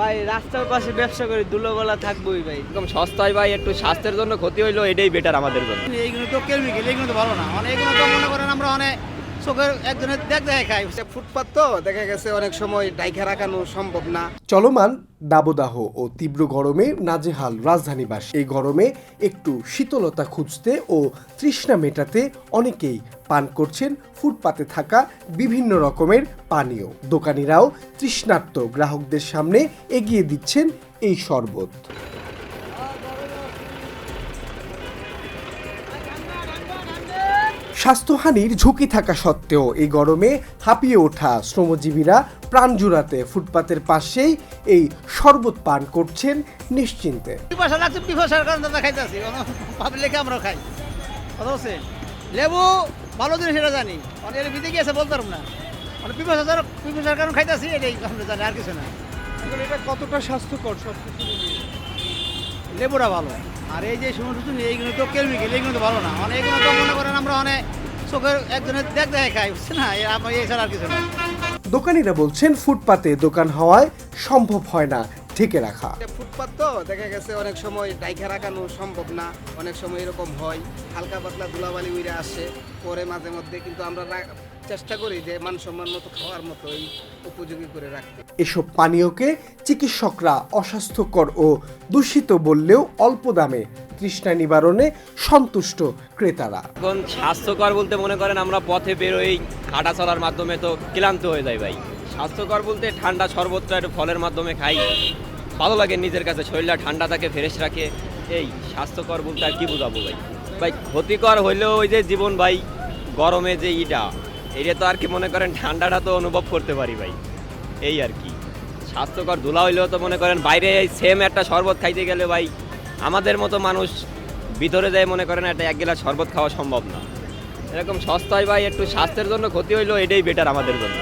ভাই রাস্তার পাশে ব্যবসা করি ধুলোগলা থাকবোই ভাই। এরকম সস্তায় ভাই একটু স্বাস্থ্যের জন্য ক্ষতি হইল এটাই বেটার আমাদের জন্য। এইগুলো তো কেমিক্যাল এইগুলো তো ভালো না। মানে এগুলো তো মনে করেন আমরা অনেক চোখের একজনের দেখ দেখে খাই। ফুটপাত তো দেখা গেছে অনেক সময় ডাইখা রাখানো সম্ভব না। চলমান দাবদাহ ও তীব্র গরমে নাজেহাল রাজধানীবাসী। এই গরমে একটু শীতলতা খুঁজতে ও তৃষ্ণা মেটাতে অনেকেই পান করছেন ফুটপাতে থাকা বিভিন্ন রকমের পানীয়। দোকানিরাও তৃষ্ণার্ত গ্রাহকদের সামনে এগিয়ে দিচ্ছেন এই শরবত। স্বাস্থ্যহানির ঝুঁকি থাকা সত্ত্বেও এই গরমে হাঁপিয়ে ওঠা শ্রমজীবীরা প্রাণ জুড়াতে ফুটপাতের পাশেই এই শরবত পান করছেন নিশ্চিন্তে। লেবু ভালো জিনিস এটা জানি। মানে এর বিদে গিয়েছে বলতে পারব না। মানে পিপাসা পিপাসার কারণে খাইতেছি এটাই আমরা জানি আর কিছু না। এটা কতটা স্বাস্থ্যকর সব লেবুটা ভালো। আর এই যে সমস্ত এইগুলো তো কেমিক্যাল এইগুলো তো ভালো না। মানে এগুলো তো মনে করেন আমরা অনেক চোখের একজনের দেখ দেখে খাই বুঝছে না? এর আমার এই ছাড়া আর কিছু না। দোকানিরা বলছেন ফুটপাতে দোকান হওয়ায় সম্ভব হয় না। ঢেকে রাখা। ফুটপাত তো দেখা গেছে অনেক সময় ডাইখা রাখানো সম্ভব না অনেক সময় এরকম হয় হালকা পাতলা ধুলাবালি উইরে আসে পরে মাঝে মধ্যে কিন্তু আমরা চেষ্টা করি যে মানসম্মান মতো খাওয়ার মতো এই উপযোগী করে রাখতে। এসব পানীয়কে চিকিৎসকরা অস্বাস্থ্যকর ও দূষিত বললেও অল্প দামে তৃষ্ণা নিবারণে সন্তুষ্ট ক্রেতারা। এখন স্বাস্থ্যকর বলতে মনে করেন আমরা পথে বেরোই হাঁটা চলার মাধ্যমে তো ক্লান্ত হয়ে যায় ভাই। স্বাস্থ্যকর বলতে ঠান্ডা শরবতটা একটু ফলের মাধ্যমে খাই। ভালো লাগে নিজের কাছে, শরীরটা ঠান্ডা থাকে ফ্রেশ রাখে। এই স্বাস্থ্যকর বলতে আর কি বোঝাবো ভাই? ভাই, ক্ষতিকর হইলেও ওই যে জীবন ভাই, গরমে যে ইটা, এটা তো আর কি মনে করেন ঠান্ডাটা তো অনুভব করতে পারি ভাই। এই আর কি। স্বাস্থ্যকর ধুলা হইলেও তো মনে করেন বাইরে সেম একটা শরবত খাইতে গেলে ভাই, আমাদের মতো মানুষ ভিতরে যায় মনে করেন একটা এক গিলাস শরবত খাওয়া সম্ভব না। এরকম সস্তায় ভাই একটু স্বাস্থ্যের জন্য ক্ষতি হইলেও এটাই বেটার আমাদের জন্য।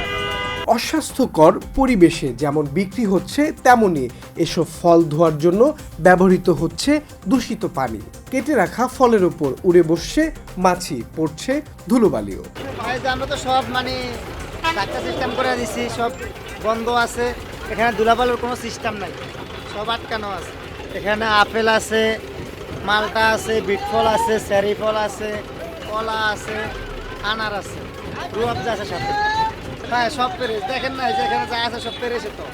অস্বাস্থ্যকর পরিবেশে যেমন বিক্রি হচ্ছে, তেমনি এসব ফল ধোয়ার জন্য ব্যবহৃত হচ্ছে দূষিত পানি। কেটে রাখা ফলের উপর উড়ে বসছে, মাছি পড়ছে ধুলোবালিও। আমরা তো সব মানে ডাক্তার সিস্টেম করে দিছি, সব বন্ধ আছে। এখানে দুলাবালুর কোনো সিস্টেম নাই। সব আটকানো আছে। এখানে আপেল আছে, মালটা আছে, বিট ফল আছে, চেরি ফল আছে, কলা আছে, আনার আছে। রুয়াবজা আছে সাথে হ্যাঁ সব পেরেছে। দেখেন না এই যা আছে সব পেরেছে তো।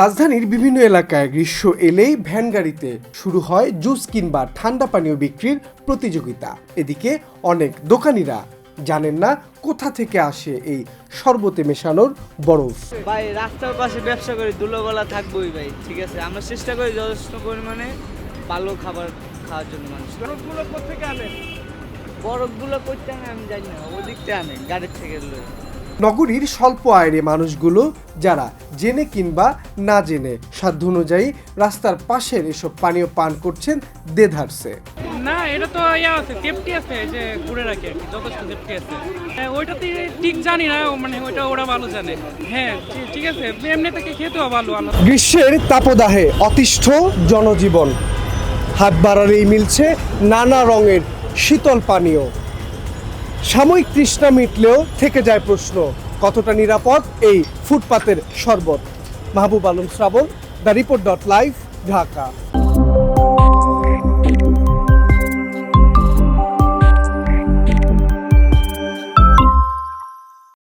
রাজধানীর বিভিন্ন এলাকায় গ্রীষ্ম এলেই ভ্যান গাড়িতে শুরু হয় জুস কিংবা ঠান্ডা পানীয় বিক্রির প্রতিযোগিতা। এদিকে অনেক দোকানিরা জানেন না কোথা থেকে আসে এই শরবতে মেশানোর বরফ। ভাই রাস্তার পাশে ব্যবসা করি ধুলোগলা থাকবোই ভাই ঠিক আছে? আমরা চেষ্টা করি যথেষ্ট পরিমাণে ভালো খাবার খাওয়ার জন্য মানুষ। বরফগুলো কোথেকে আনেন? বরফগুলো করতে আনে আমি জানি না ওদিক থেকে আনে গাড়ির থেকে নগরীর স্বল্প আয়ের মানুষগুলো যারা জেনে কিংবা না জেনে সাধ্য অনুযায়ী রাস্তার পাশের এসব পানীয় পান করছেন দেধারসে। না এটা তো ইয়া আছে সেফটি আছে যে ঘুরে রাখে যথেষ্ট সেফটি আছে। ওইটাতে ঠিক জানি না মানে ওইটা ওরা ভালো জানে। হ্যাঁ ঠিক- ঠিক আছে এমনি থেকে খেতেও ভালো গ্রীষ্মের তাপদাহে অতিষ্ঠ জনজীবন। হাত বাড়ালেই মিলছে নানা রঙের শীতল পানীয়। সাময়িক তৃষ্ণা মিটলেও থেকে যায় প্রশ্ন, কতটা নিরাপদ এই ফুটপাতের শরবত? Mahbub Alam Shrabon, the report dot live, Dhaka.